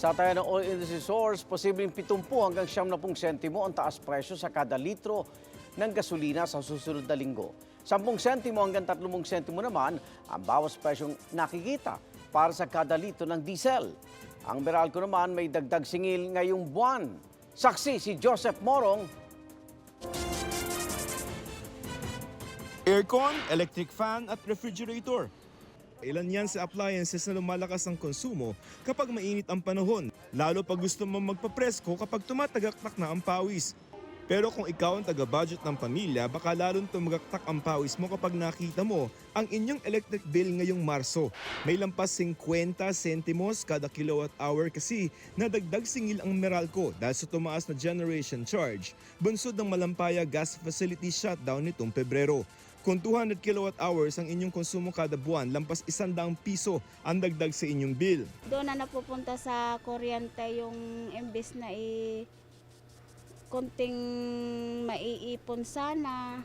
Sa tayo ng oil industry source, posibleng 70 hanggang 70 sentimo ang taas presyo sa kada litro ng gasolina sa susunod na linggo. 10 sentimo hanggang 30 sentimo naman ang bawas presyong nakikita para sa kada litro ng diesel. Ang Meralco naman may dagdag singil ngayong buwan. Saksi si Joseph Morong, Aircon, electric fan at refrigerator. Ilan yan sa appliances na lumalakas ang konsumo kapag mainit ang panahon, lalo pag gusto mo magpapresko kapag tumatagaktak na ang pawis. Pero kung ikaw ang taga-budget ng pamilya, baka lalong tumagaktak ang pawis mo kapag nakita mo ang inyong electric bill ngayong Marso. May lampas 50 sentimos kada kilowatt hour kasi nadagdag singil ang Meralco dahil sa tumaas na generation charge, bunsod ng Malampaya Gas Facility shutdown nitong Pebrero. Kung 200 kilowatt hours ang inyong konsumo kada buwan, lampas 100 piso ang dagdag sa inyong bill. Doon na napupunta sa kuryente yung imbes na i konting maiipon sana.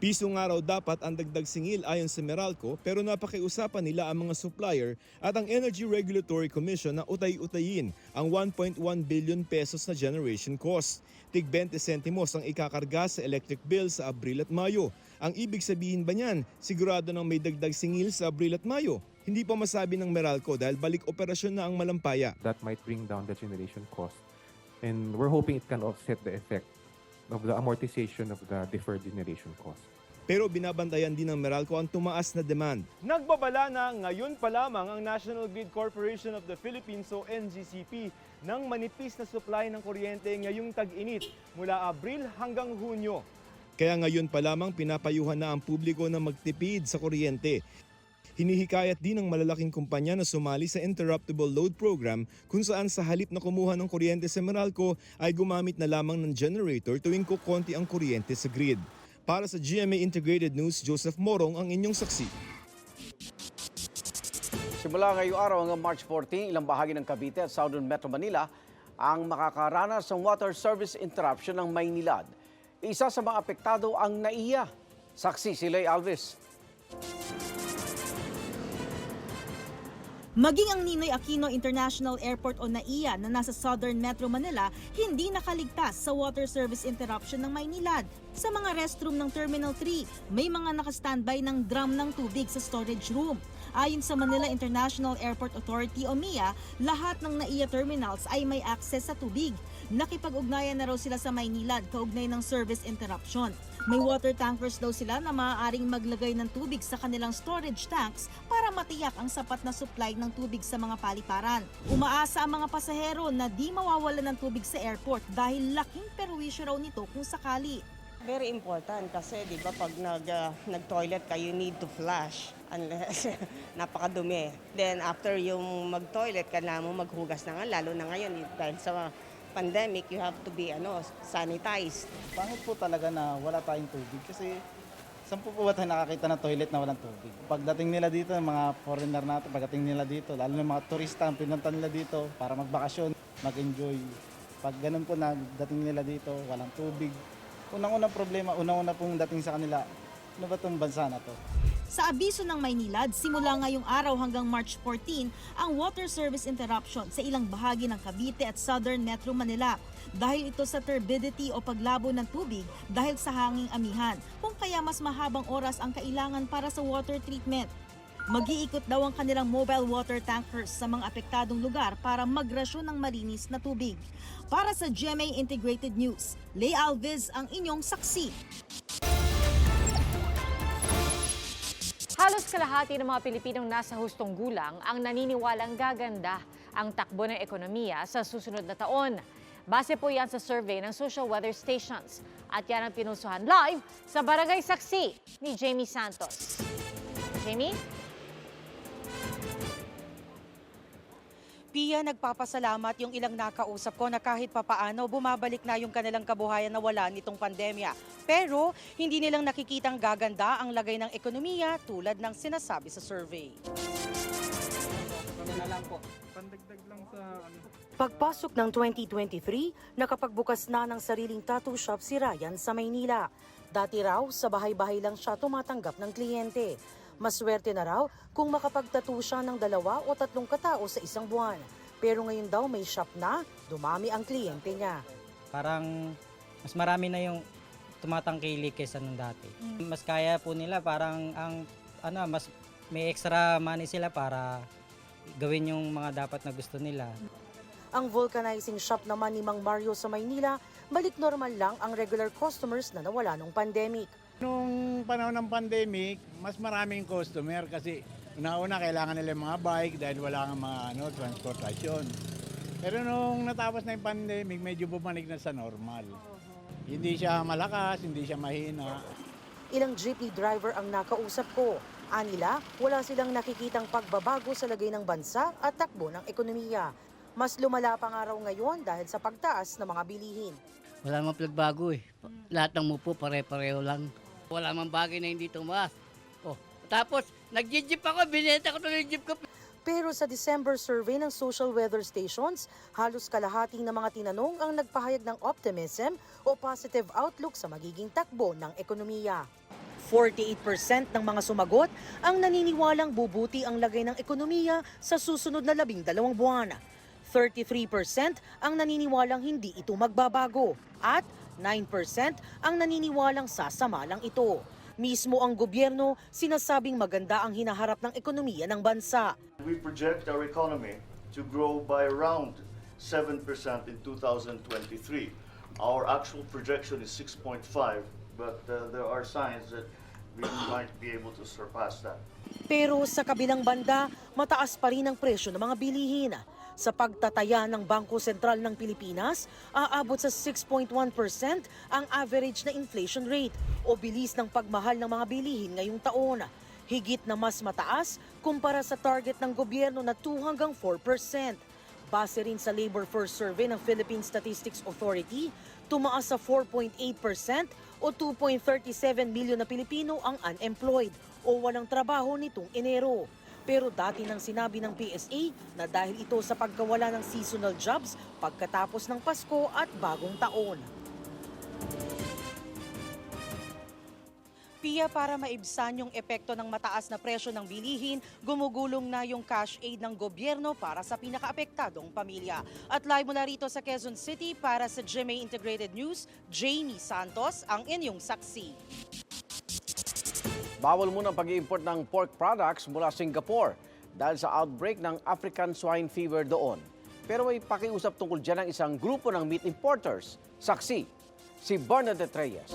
Piso nga raw dapat ang dagdag singil ayon sa Meralco pero napakiusapan nila ang mga supplier at ang Energy Regulatory Commission na utay-utayin ang 1.1 billion pesos na generation cost. Tig 20 sentimos ang ikakarga sa electric bill sa Abril at Mayo. Ang ibig sabihin ba niyan, sigurado nang may dagdag singil sa Abril at Mayo? Hindi pa masabi ng Meralco dahil balik operasyon na ang Malampaya. that might bring down the generation cost. And we're hoping it can offset the effect of the amortization of the deferred generation cost. Pero binabantayan din ng Meralco ang tumaas na demand. Nagbabala na ngayon pa lamang ang National Grid Corporation of the Philippines o NGCP ng manipis na supply ng kuryente ngayong tag-init mula Abril hanggang Hunyo. Kaya ngayon pa lamang pinapayuhan na ang publiko na magtipid sa kuryente. Hinihikayat din ng malalaking kumpanya na sumali sa Interruptible Load Program kung saan sa halip na kumuha ng kuryente sa Meralco ay gumamit na lamang ng generator tuwing kukonti ang kuryente sa grid. Para sa GMA Integrated News, Joseph Morong ang inyong saksi. Simula ngayong araw hanggang March 14, ilang bahagi ng Cavite at Southern Metro Manila ang makakaranas ng water service interruption ng Maynilad. Isa sa mga apektado ang NAIA. Saksi si Lay Alves. Maging ang Ninoy Aquino International Airport o NAIA na nasa Southern Metro Manila hindi nakaligtas sa water service interruption ng Maynilad. Sa mga restroom ng Terminal 3, may mga nakastandby ng drum ng tubig sa storage room. Ayon sa Manila International Airport Authority o MIA, lahat ng NAIA terminals ay may access sa tubig. Nakipag-ugnayan na raw sila sa Maynilad kaugnay ng service interruption. May water tankers daw sila na maaaring maglagay ng tubig sa kanilang storage tanks para matiyak ang sapat na supply ng tubig sa mga paliparan. Umaasa ang mga pasahero na di mawawalan ng tubig sa airport dahil laking perwisyo raw nito kung sakali. Very important kasi 'di ba pag nag ah, nag-toilet ka you need to flush unless napakadumi. Then after yung mag-toilet kailangan mo maghugas na nga lalo na ngayon dahil sa pandemic you have to be ano sanitized. Pangit po talaga na wala tayong tubig kasi saan po po ba tayo nakakita ng toilet na walang tubig? Pagdating nila dito, yung mga foreigner natin, pagdating nila dito, lalo na mga turista, ang pinunta nila dito para magbakasyon, mag-enjoy. Pag ganun po nagdating nila dito, walang tubig. Unang-unang problema, unang-una pong dating sa kanila, ano ba itong bansa na to? Sa abiso ng Maynilad, simula ngayong araw hanggang March 14, ang water service interruption sa ilang bahagi ng Cavite at Southern Metro Manila. Dahil ito sa turbidity o paglabo ng tubig dahil sa hanging amihan, kung kaya mas mahabang oras ang kailangan para sa water treatment. Mag-iikot daw ang kanilang mobile water tankers sa mga apektadong lugar para magrasyon ng malinis na tubig. Para sa GMA Integrated News, Lay Alves ang inyong saksi. Halos kalahati ng mga Pilipinong nasa hustong gulang ang naniniwalang gaganda ang takbo ng ekonomiya sa susunod na taon. Base po yan sa survey ng social weather stations. At yan ang pinusuhan live sa Barangay Saksi ni Jamie Santos. Jamie? Pia, nagpapasalamat yung ilang nakausap ko na kahit papaano bumabalik na yung kanilang kabuhayan na wala nitong pandemya. Pero hindi nilang nakikitang gaganda ang lagay ng ekonomiya tulad ng sinasabi sa survey. Pagpasok ng 2023, nakapagbukas na ng sariling tattoo shop si Ryan sa Maynila. Dati raw, sa bahay-bahay lang siya tumatanggap ng kliyente. Maswerte na raw kung makapagtattoo siya ng dalawa o tatlong katao sa isang buwan. Pero ngayon daw may shop na, dumami ang kliyente niya. Parang mas marami na yung tumatangkilik kaysa nung dati. Mm. Mas kaya po nila parang ang ano mas may extra money sila para gawin yung mga dapat na gusto nila. Ang vulcanizing shop naman ni Mang Mario sa Maynila, balik normal lang ang regular customers na nawala nung pandemic. Nung panahon ng pandemic, mas maraming customer kasi una-una kailangan nila yung mga bike dahil wala nga mga ano, transportasyon. Pero nung natapos na yung pandemic, medyo bumalik na sa normal. Hindi siya malakas, hindi siya mahina. Ilang jeepney driver ang nakausap ko. Anila, wala silang nakikitang pagbabago sa lagay ng bansa at takbo ng ekonomiya. Mas lumala pa nga raw ngayon dahil sa pagtaas ng mga bilihin. Wala namang pinagbago eh. Lahat ng mupo pare-pareho lang. Wala namang bagay na hindi tumaas. Oh, tapos nag-jeep ako, binenta ko tuloy yung jeep ko. Pero sa December survey ng social weather stations, halos kalahati ng mga tinanong ang nagpahayag ng optimism o positive outlook sa magiging takbo ng ekonomiya. 48% ng mga sumagot ang naniniwalang bubuti ang lagay ng ekonomiya sa susunod na labing dalawang buwan. 33% ang naniniwalang hindi ito magbabago at 9% ang naniniwalang sasama lang ito. Mismo ang gobyerno sinasabing maganda ang hinaharap ng ekonomiya ng bansa. We project our economy to grow by around 7% in 2023. Our actual projection is 6.5, but uh, there are signs that we might be able to surpass that. Pero sa kabilang banda, mataas pa rin ang presyo ng mga bilihin. Sa pagtataya ng Bangko Sentral ng Pilipinas, aabot sa 6.1% ang average na inflation rate o bilis ng pagmahal ng mga bilihin ngayong taon. Higit na mas mataas kumpara sa target ng gobyerno na 2 hanggang 4%. Base rin sa Labor Force Survey ng Philippine Statistics Authority, tumaas sa 4.8% o 2.37 milyon na Pilipino ang unemployed o walang trabaho nitong Enero. Pero dati nang sinabi ng PSA na dahil ito sa pagkawala ng seasonal jobs pagkatapos ng Pasko at bagong taon. Pia, para maibsan yung epekto ng mataas na presyo ng bilihin, gumugulong na yung cash aid ng gobyerno para sa pinakaapektadong pamilya. At live mula rito sa Quezon City para sa GMA Integrated News, Jamie Santos ang inyong saksi. Bawal muna ang pag-import ng pork products mula Singapore dahil sa outbreak ng African swine fever doon. Pero may pakiusap tungkol dyan ng isang grupo ng meat importers. Saksi, si Bernadette Reyes.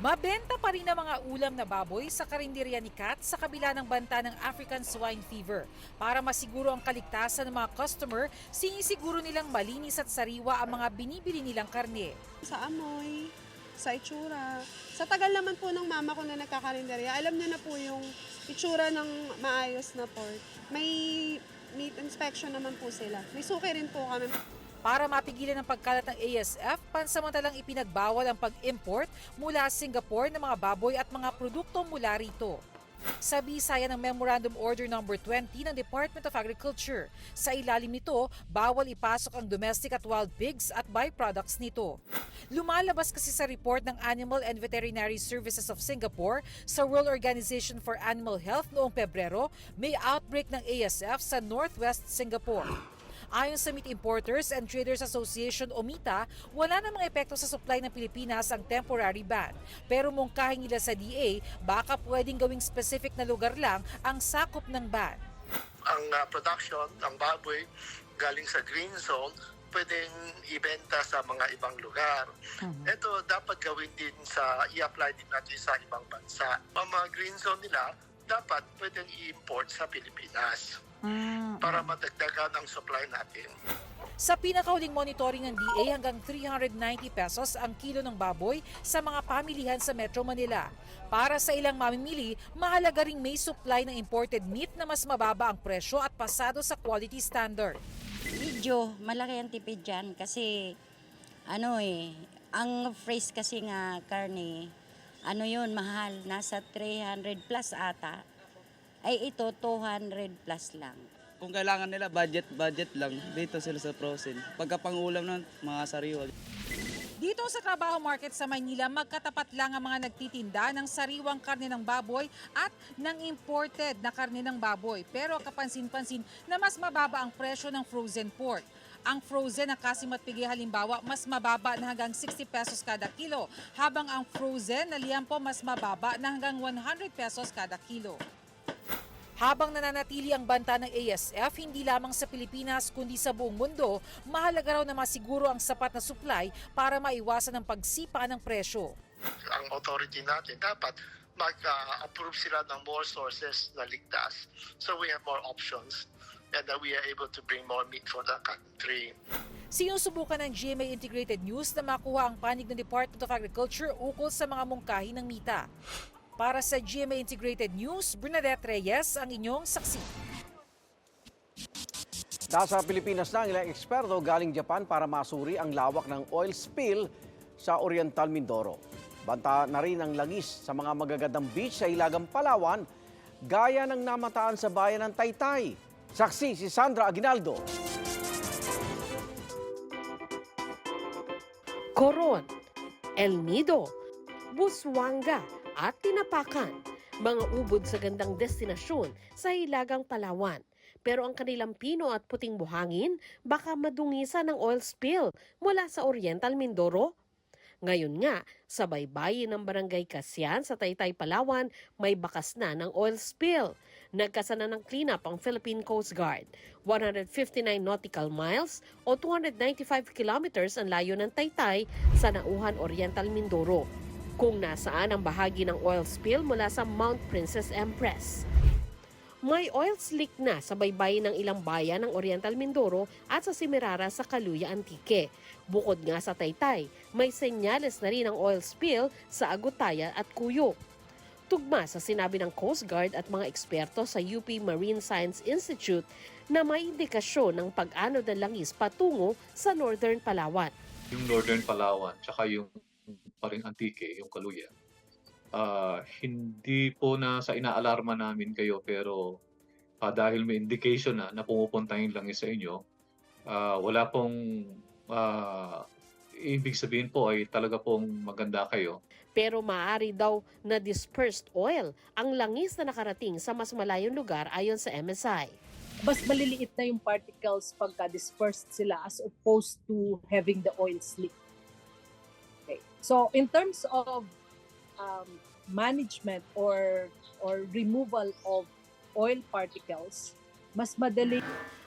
Mabenta pa rin ang mga ulam na baboy sa karinderya ni Kat sa kabila ng banta ng African swine fever. Para masiguro ang kaligtasan ng mga customer, sinisiguro nilang malinis at sariwa ang mga binibili nilang karne. Sa amoy, sa itsura. Sa tagal naman po ng mama ko na nagkakarinderya, alam niya na po yung itsura ng maayos na pork. May meat inspection naman po sila. May suki rin po kami. Para mapigilan ang pagkalat ng ASF, pansamantalang ipinagbawal ang pag-import mula Singapore ng mga baboy at mga produkto mula rito. Sa bisaya ng Memorandum Order No. 20 ng Department of Agriculture. Sa ilalim nito, bawal ipasok ang domestic at wild pigs at byproducts nito. Lumalabas kasi sa report ng Animal and Veterinary Services of Singapore sa World Organization for Animal Health noong Pebrero, may outbreak ng ASF sa Northwest Singapore. Ayon sa Meat Importers and Traders Association o MITA, wala namang epekto sa supply ng Pilipinas ang temporary ban. Pero mungkahin nila sa DA, baka pwedeng gawing specific na lugar lang ang sakop ng ban. Ang uh, production ng baboy galing sa green zone, pwedeng ibenta sa mga ibang lugar. Ito dapat gawin din sa, i-apply din natin sa ibang bansa. Ang mga green zone nila, dapat pwedeng i-import sa Pilipinas para madagdagan ang supply natin. Sa pinakahuling monitoring ng DA, hanggang 390 pesos ang kilo ng baboy sa mga pamilihan sa Metro Manila. Para sa ilang mamimili, mahalaga ring may supply ng imported meat na mas mababa ang presyo at pasado sa quality standard. Medyo malaki ang tipid dyan kasi ano eh, ang fresh kasi nga karne, ano yun, mahal, nasa 300 plus ata. Ay ito, 200 plus lang. Kung kailangan nila budget budget lang, dito sila sa frozen. Pagka pangulam nun, mga sariwa. Dito sa Trabaho Market sa Maynila, magkatapat lang ang mga nagtitinda ng sariwang karne ng baboy at ng imported na karne ng baboy. Pero kapansin-pansin na mas mababa ang presyo ng frozen pork. Ang frozen na kasimat pigi halimbawa mas mababa na hanggang 60 pesos kada kilo, habang ang frozen na liampo mas mababa na hanggang 100 pesos kada kilo. Habang nananatili ang banta ng ASF, hindi lamang sa Pilipinas kundi sa buong mundo, mahalaga raw na masiguro ang sapat na supply para maiwasan ang pagsipa ng presyo. Ang authority natin dapat mag-approve sila ng more sources na ligtas. So we have more options and that we are able to bring more meat for the country. Sinusubukan ng GMA Integrated News na makuha ang panig ng Department of Agriculture ukol sa mga mungkahi ng mita. Para sa GMA Integrated News, Bernadette Reyes ang inyong saksi. Nasa Pilipinas na ang ilang eksperto galing Japan para masuri ang lawak ng oil spill sa Oriental Mindoro. Banta na rin ang langis sa mga magagandang beach sa Ilagang Palawan, gaya ng namataan sa bayan ng Taytay. Saksi si Sandra Aguinaldo. Coron, El Nido, Buswanga at Tinapakan. Mga ubod sa gandang destinasyon sa Hilagang Palawan. Pero ang kanilang pino at puting buhangin baka madungisan ng oil spill mula sa Oriental Mindoro. Ngayon nga, sa baybayin ng Barangay Kasyan sa Taytay, Palawan, may bakas na ng oil spill. Nagkasana ng cleanup ang Philippine Coast Guard. 159 nautical miles o 295 kilometers ang layo ng Taytay sa Nauhan Oriental Mindoro. Kung nasaan ang bahagi ng oil spill mula sa Mount Princess Empress. May oil slick na sa baybayin ng ilang bayan ng Oriental Mindoro at sa Simirara sa Kaluya Antique. Bukod nga sa Taytay, may senyales na rin ang oil spill sa Agutaya at Kuyo. Tugma sa sinabi ng Coast Guard at mga eksperto sa UP Marine Science Institute na may indikasyon ng pag-ano ng langis patungo sa Northern Palawan. yung Northern Palawan, tsaka yung paring Antique, yung Kaluya. Ah, hindi po na sa inaalarma namin kayo pero ah, dahil may indication na na pumupunta yung langis sa inyo, ah, wala pong ah, ibig sabihin po ay talaga pong maganda kayo. Pero maaari daw na dispersed oil ang langis na nakarating sa mas malayong lugar ayon sa MSI. mas maliliit na yung particles pagka dispersed sila as opposed to having the oil slick. So in terms of um, management or or removal of oil particles, mas madali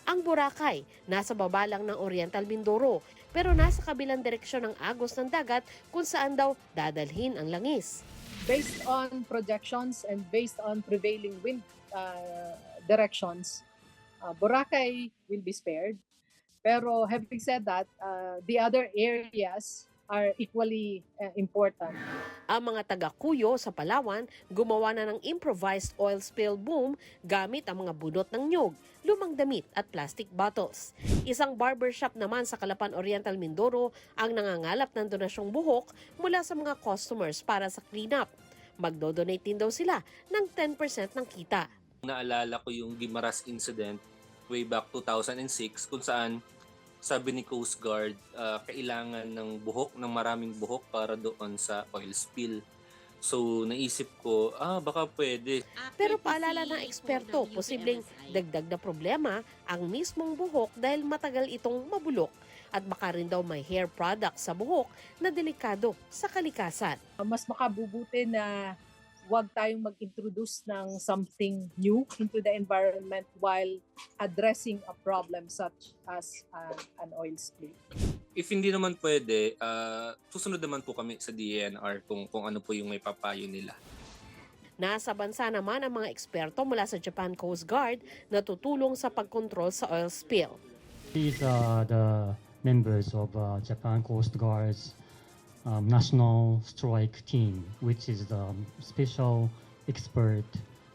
Ang Boracay, nasa baba lang ng Oriental Mindoro, pero nasa kabilang direksyon ng agos ng dagat kung saan daw dadalhin ang langis. based on projections and based on prevailing wind uh, directions, uh, Boracay will be spared. Pero having said that, uh, the other areas are equally uh, important. Ang mga taga-Kuyo sa Palawan gumawa na ng improvised oil spill boom gamit ang mga bunot ng nyog, lumang damit at plastic bottles. Isang barbershop naman sa Calapan Oriental Mindoro ang nangangalap ng donasyong buhok mula sa mga customers para sa cleanup. Magdodonate din daw sila ng 10% ng kita. Naalala ko yung Gimaras incident way back 2006 kung saan sabi ni Coast Guard ah, kailangan ng buhok, ng maraming buhok para doon sa oil spill. So naisip ko, ah baka pwede. Pero paalala ng eksperto, posibleng dagdag na problema ang mismong buhok dahil matagal itong mabulok at baka rin daw may hair product sa buhok na delikado sa kalikasan. Uh, mas makabubuti na huwag tayong mag-introduce ng something new into the environment while addressing a problem such as uh, an oil spill. If hindi naman pwede, ah, susunod naman po kami sa DNR kung, kung ano po yung may papayo nila. Nasa bansa naman ang mga eksperto mula sa Japan Coast Guard na tutulong sa pagkontrol sa oil spill. These are the members of uh, Japan Coast Guard's um, National Strike Team, which is the special expert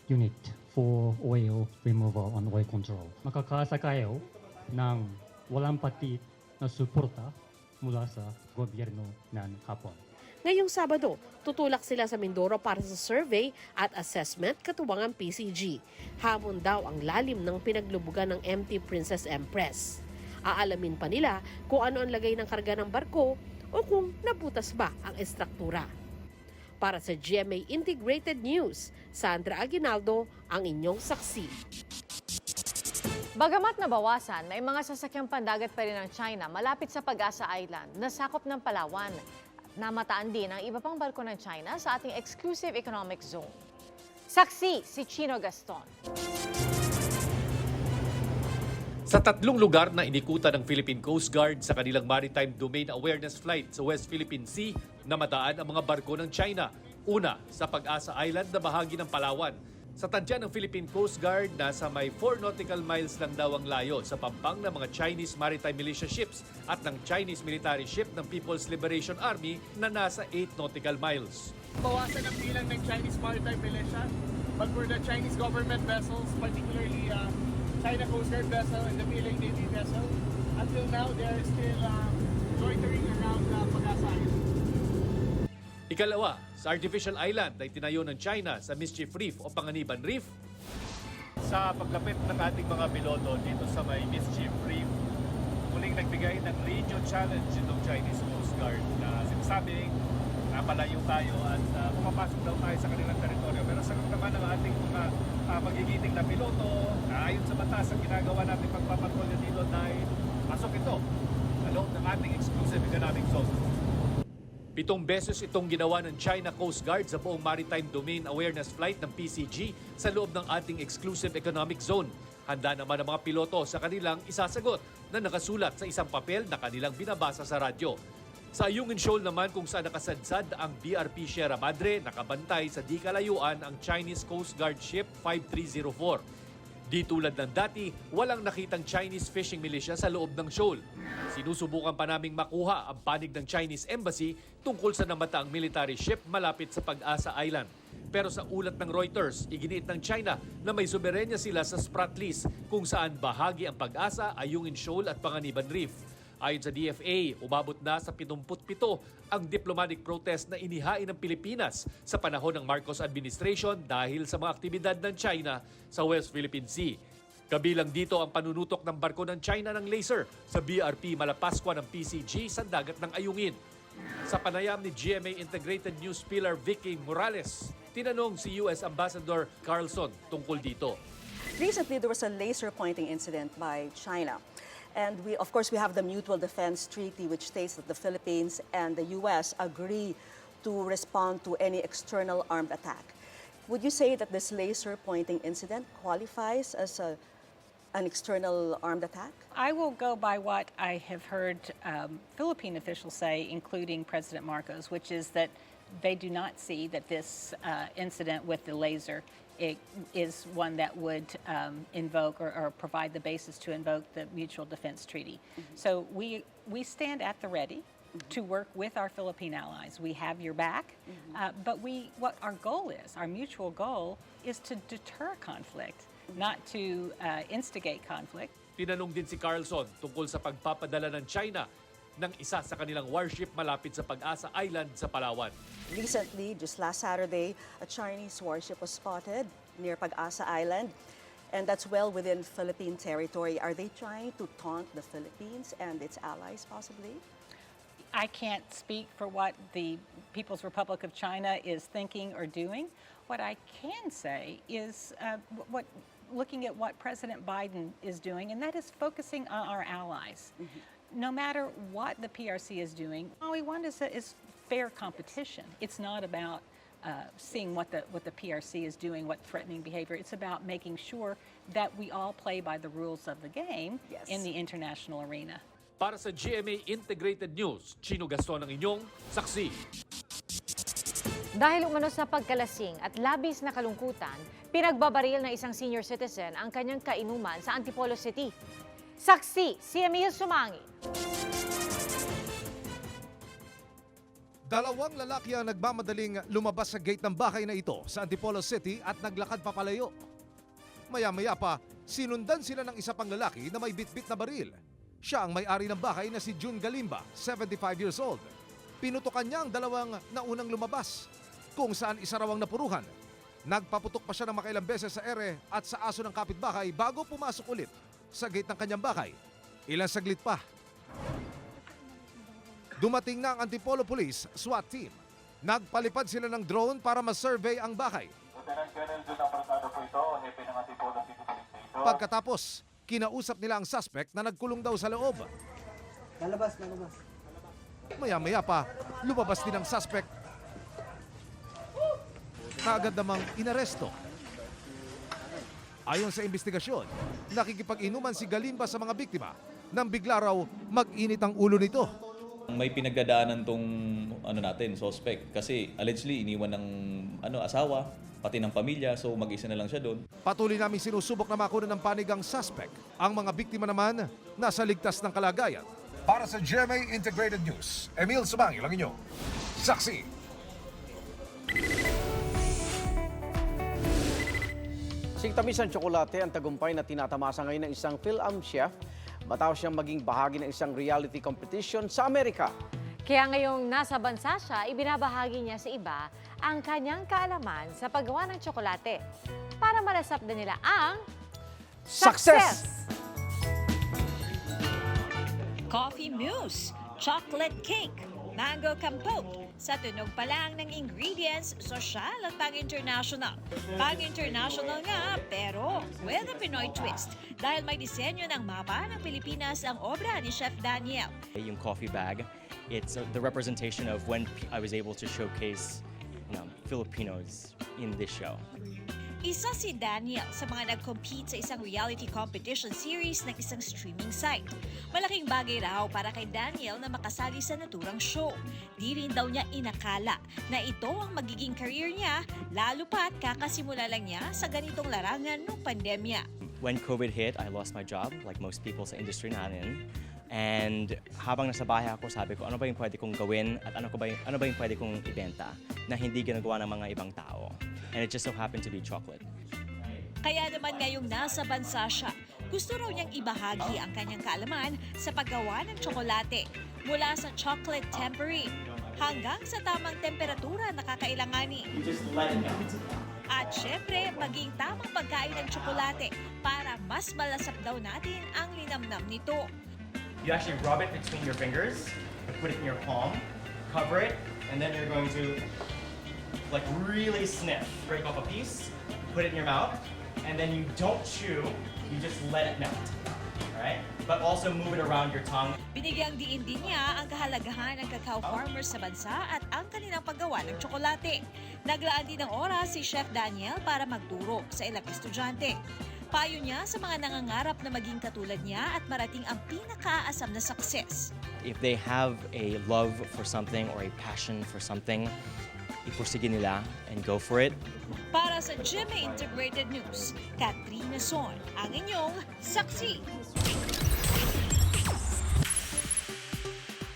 unit for oil removal and oil control. Makakaasa kayo ng walang pati na suporta mula sa gobyerno ng Hapon. Ngayong Sabado, tutulak sila sa Mindoro para sa survey at assessment katuwang ang PCG. Hamon daw ang lalim ng pinaglubugan ng MT Princess Empress. Aalamin pa nila kung ano ang lagay ng karga ng barko o kung nabutas ba ang estruktura. Para sa GMA Integrated News, Sandra Aguinaldo ang inyong saksi. Bagamat nabawasan, may mga sasakyang pandagat pa rin ng China malapit sa Pag-asa Island na sakop ng Palawan. Namataan din ang iba pang barko ng China sa ating exclusive economic zone. Saksi si Chino Gaston. Sa tatlong lugar na inikutan ng Philippine Coast Guard sa kanilang Maritime Domain Awareness Flight sa West Philippine Sea, namataan ang mga barko ng China. Una, sa Pag-asa Island na bahagi ng Palawan. Sa tadya ng Philippine Coast Guard, nasa may 4 nautical miles lang daw ang layo sa pampang ng mga Chinese Maritime Militia ships at ng Chinese military ship ng People's Liberation Army na nasa 8 nautical miles. bawasan ang bilang ng Chinese Maritime Militia. But for the Chinese government vessels, particularly uh, China Coast Guard vessel and the Milling Navy vessel, until now they are still uh, loitering around uh, Pag-asa Island. Ikalawa, sa Artificial Island ay tinayo ng China sa Mischief Reef o Panganiban Reef. Sa paglapit ng ating mga piloto dito sa may Mischief Reef, muling nagbigay ng radio challenge itong Chinese Coast Guard na sinasabing napalayo tayo at uh, pumapasok daw tayo sa kanilang teritoryo. Pero sagot naman ng ating mga uh, magigiting na piloto, na ayon sa batas ang ginagawa natin pagpapatrolyo dito dahil pasok ito sa loob ng ating exclusive economic zone. Pitong beses itong ginawa ng China Coast Guard sa buong Maritime Domain Awareness Flight ng PCG sa loob ng ating exclusive economic zone. Handa naman ang mga piloto sa kanilang isasagot na nakasulat sa isang papel na kanilang binabasa sa radyo. Sa Ayungin Shoal naman kung saan nakasadsad ang BRP Sierra Madre, nakabantay sa di kalayuan ang Chinese Coast Guard Ship 5304. Di tulad ng dati, walang nakitang Chinese fishing militia sa loob ng shoal. Sinusubukan pa naming makuha ang panig ng Chinese Embassy tungkol sa namataang military ship malapit sa Pag-asa Island. Pero sa ulat ng Reuters, iginiit ng China na may soberenya sila sa Spratlys kung saan bahagi ang Pag-asa, Ayungin Shoal at Panganiban Reef. Ayon sa DFA, umabot na sa 77 ang diplomatic protest na inihain ng Pilipinas sa panahon ng Marcos administration dahil sa mga aktibidad ng China sa West Philippine Sea. Kabilang dito ang panunutok ng barko ng China ng laser sa BRP Malapascua ng PCG sa dagat ng Ayungin. Sa panayam ni GMA Integrated News Pillar Vicky Morales, tinanong si US Ambassador Carlson tungkol dito. Recently, there was a laser pointing incident by China. And we, of course, we have the Mutual Defense Treaty, which states that the Philippines and the U.S. agree to respond to any external armed attack. Would you say that this laser pointing incident qualifies as a, an external armed attack? I will go by what I have heard um, Philippine officials say, including President Marcos, which is that they do not see that this uh, incident with the laser it is one that would um, invoke or, or provide the basis to invoke the Mutual Defense Treaty. So we we stand at the ready to work with our Philippine allies. We have your back, uh, but we what our goal is, our mutual goal, is to deter conflict, not to uh, instigate conflict. Tinanong din si Carlson tungkol sa pagpapadala ng China ng isa sa kanilang warship malapit sa Pag-asa Island sa Palawan. Recently, just last Saturday, a Chinese warship was spotted near Pag-asa Island, and that's well within Philippine territory. Are they trying to taunt the Philippines and its allies, possibly? I can't speak for what the People's Republic of China is thinking or doing. What I can say is uh, what looking at what President Biden is doing, and that is focusing on our allies. No matter what the PRC is doing, all we want is, is fair competition. It's not about uh, seeing what the what the PRC is doing, what threatening behavior. It's about making sure that we all play by the rules of the game Yes. in the international arena. Para sa GMA Integrated News, Chino Gaston ang inyong saksi. Dahil umano sa pagkalasing at labis na kalungkutan, pinagbabaril ng isang senior citizen ang kanyang kainuman sa Antipolo City. Saksi, si Emil Sumangi. Dalawang lalaki ang nagmamadaling lumabas sa gate ng bahay na ito sa Antipolo City at naglakad papalayo. Maya-maya pa, sinundan sila ng isa pang lalaki na may bitbit na baril. Siya ang may-ari ng bahay na si June Galimba, 75 years old. Pinutukan niya ang dalawang naunang lumabas, kung saan isa raw ang napuruhan. Nagpaputok pa siya ng makailang beses sa ere at sa aso ng kapitbahay bago pumasok ulit sa gate ng kanyang bahay. Ilang saglit pa, dumating na ang Antipolo Police SWAT team. Nagpalipad sila ng drone para ma-survey ang bahay. Pagkatapos, kinausap nila ang suspect na nagkulong daw sa loob. Lalabas, lalabas. Maya-maya pa, lumabas din ang suspect. Kaagad namang inaresto. Ayon sa investigasyon, nakikipag-inuman si Galimba sa mga biktima nang bigla raw mag-init ang ulo nito. May pinagdadaanan tong ano natin, suspect kasi allegedly iniwan ng ano asawa, pati ng pamilya, so mag-isa na lang siya doon. Patuloy namin sinusubok na makunan ng panig ang suspect. Ang mga biktima naman nasa ligtas ng kalagayan. Para sa GMA Integrated News, Emil Sumangil ang inyo. Saksi! Singtamis ang tsokolate ang tagumpay na tinatamasa ngayon ng isang film chef matapos siyang maging bahagi ng isang reality competition sa Amerika. Kaya ngayong nasa bansa siya, ibinabahagi niya sa iba ang kanyang kaalaman sa paggawa ng tsokolate para malasap na nila ang Success! Coffee mousse, chocolate cake, mango compote. Sa tunog pa lang ng ingredients, sosyal at pang-international. Pang-international nga, pero with a Pinoy twist. Dahil may disenyo ng mapa ng Pilipinas ang obra ni Chef Daniel. Yung coffee bag, it's uh, the representation of when I was able to showcase you know, Filipinos in this show. Isa si Daniel sa mga nag-compete sa isang reality competition series ng isang streaming site. Malaking bagay raw para kay Daniel na makasali sa naturang show. Di rin daw niya inakala na ito ang magiging career niya, lalo pat kakasimula lang niya sa ganitong larangan ng pandemya. When COVID hit, I lost my job, like most people sa industry natin. And habang nasa bahay ako, sabi ko, ano ba yung pwede kong gawin at ano, ko ba yung, ano ba yung pwede kong ibenta na hindi ginagawa ng mga ibang tao. And it just so happened to be chocolate. Kaya naman ngayong nasa bansa siya, gusto raw niyang ibahagi ang kanyang kaalaman sa paggawa ng tsokolate mula sa chocolate tempering hanggang sa tamang temperatura na kakailanganin. At syempre, maging tamang pagkain ng tsokolate para mas malasap daw natin ang linamnam nito. You actually rub it between your fingers, put it in your palm, cover it, and then you're going to like really sniff. Break off a piece, put it in your mouth, and then you don't chew, you just let it melt. Alright? But also move it around your tongue. Binigyang diin din niya ang kahalagahan ng cacao farmers sa bansa at ang kanilang paggawa ng tsokolate. Naglaan din ng oras si Chef Daniel para magturo sa ilang estudyante. Payo niya sa mga nangangarap na maging katulad niya at marating ang pinakaasam na success. If they have a love for something or a passion for something, ipursige nila and go for it. Para sa GMA Integrated News, Katrina Son, ang inyong saksi.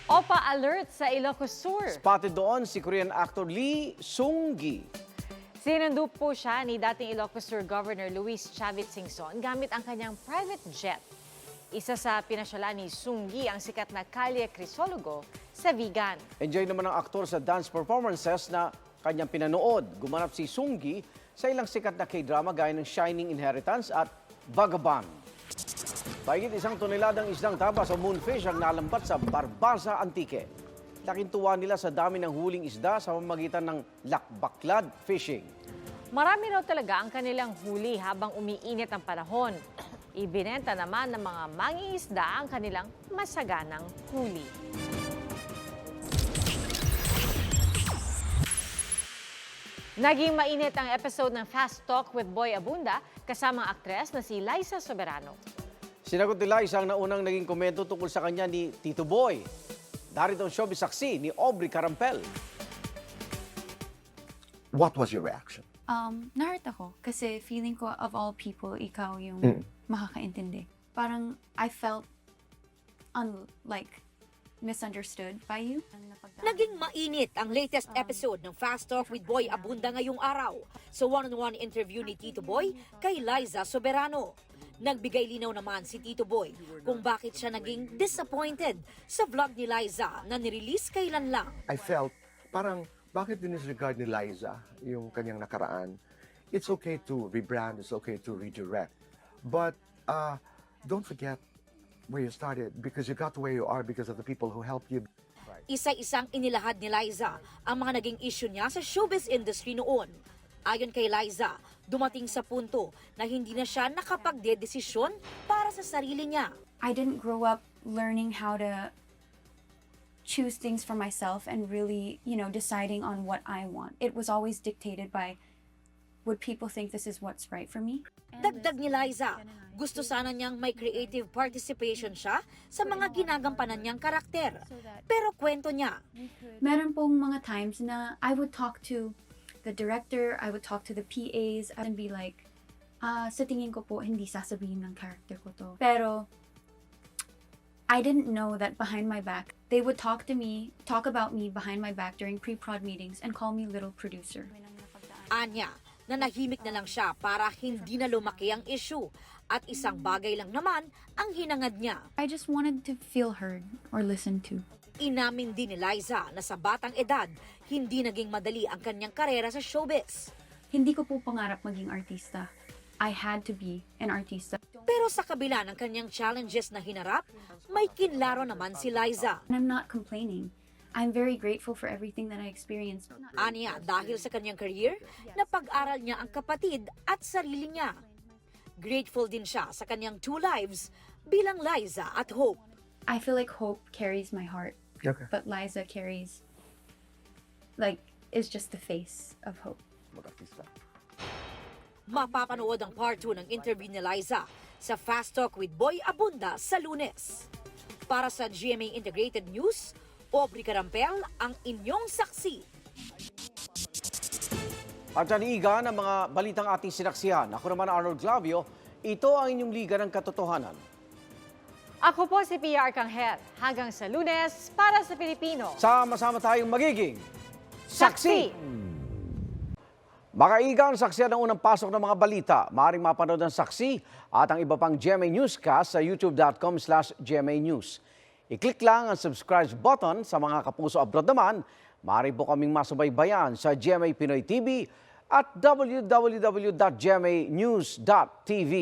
OPA alert sa Ilocos Sur. Spotted doon si Korean actor Lee Sung-gi. Sinundo po siya ni dating Ilocos Sur Governor Luis Chavit Singson gamit ang kanyang private jet. Isa sa pinasyalan ni Sunggi ang sikat na Kalye Crisologo sa Vigan. Enjoy naman ang aktor sa dance performances na kanyang pinanood. Gumanap si Sunggi sa ilang sikat na K-drama gaya ng Shining Inheritance at Vagabond. Pagit isang toneladang isdang tabas o moonfish ang nalambat sa Barbasa Antique. Laking nila sa dami ng huling isda sa pamamagitan ng lakbaklad fishing. Marami raw talaga ang kanilang huli habang umiinit ang panahon. Ibinenta naman ng mga mangingisda ang kanilang masaganang huli. Naging mainit ang episode ng Fast Talk with Boy Abunda kasama ang aktres na si Liza Soberano. Sinagot ni Liza ang naunang naging komento tungkol sa kanya ni Tito Boy. Darito ang showbiz saksi ni Aubrey Carampel. What was your reaction? Um, na-hurt ako kasi feeling ko of all people, ikaw yung Mm. makakaintindi. Parang I felt un like misunderstood by you. Naging mainit ang latest episode ng Fast Talk with Boy Abunda ngayong araw sa one-on-one interview ni Tito Boy kay Liza Soberano. Nagbigay linaw naman si Tito Boy kung bakit siya naging disappointed sa vlog ni Liza na nirelease kailan lang. I felt parang bakit dinisregard ni Liza yung kanyang nakaraan? It's okay to rebrand, it's okay to redirect. But uh, don't forget where you started because you got to where you are because of the people who helped you. Isa-isang inilahad ni Liza ang mga naging issue niya sa showbiz industry noon. Ayon kay Liza, dumating sa punto na hindi na siya nakapagdedesisyon para sa sarili niya. I didn't grow up learning how to choose things for myself and really, you know, deciding on what I want. It was always dictated by would people think this is what's right for me? Dagdag ni Liza, gusto sana niyang may creative participation siya sa mga ginagampanan niyang karakter. Pero kwento niya, Meron pong mga times na I would talk to the director, I would talk to the PAs and be like, ah, sa tingin ko po, hindi sasabihin ng character ko to. Pero, I didn't know that behind my back, they would talk to me, talk about me behind my back during pre-prod meetings and call me little producer. Anya, na nahimik na lang siya para hindi na lumaki ang issue. At isang bagay lang naman ang hinangad niya. I just wanted to feel heard or listened to. Inamin din ni Liza na sa batang edad, hindi naging madali ang kanyang karera sa showbiz. Hindi ko po pangarap maging artista. I had to be an artista. Pero sa kabila ng kanyang challenges na hinarap, may kinlaro naman si Liza. And I'm not complaining. I'm very grateful for everything that I experienced. Aniya, dahil sa kanyang career, napag-aral niya ang kapatid at sarili niya. Grateful din siya sa kanyang two lives bilang Liza at Hope. I feel like Hope carries my heart, Okay. but Liza carries, like, is just the face of Hope. Mag-artista. Mapapanood ang part 2 ng interview ni Liza sa Fast Talk with Boy Abunda sa lunes. Para sa GMA Integrated News, Aubrey Carampel ang inyong saksi. At iga ng mga balitang ating sinaksihan. Ako naman Arnold Glavio, ito ang inyong liga ng katotohanan. Ako po si Pia Arcangel. Hanggang sa lunes, para sa Pilipino. Sama-sama tayong magiging Saksi! Makaiga ang saksiyan ng unang pasok ng mga balita. Maaring mapanood ang saksi at ang iba pang GMA Newscast sa youtube.com slash GMA News. I-click lang ang subscribe button sa mga kapuso abroad naman. Maaari po kaming masubaybayan sa GMA Pinoy TV at www.gmanews.tv.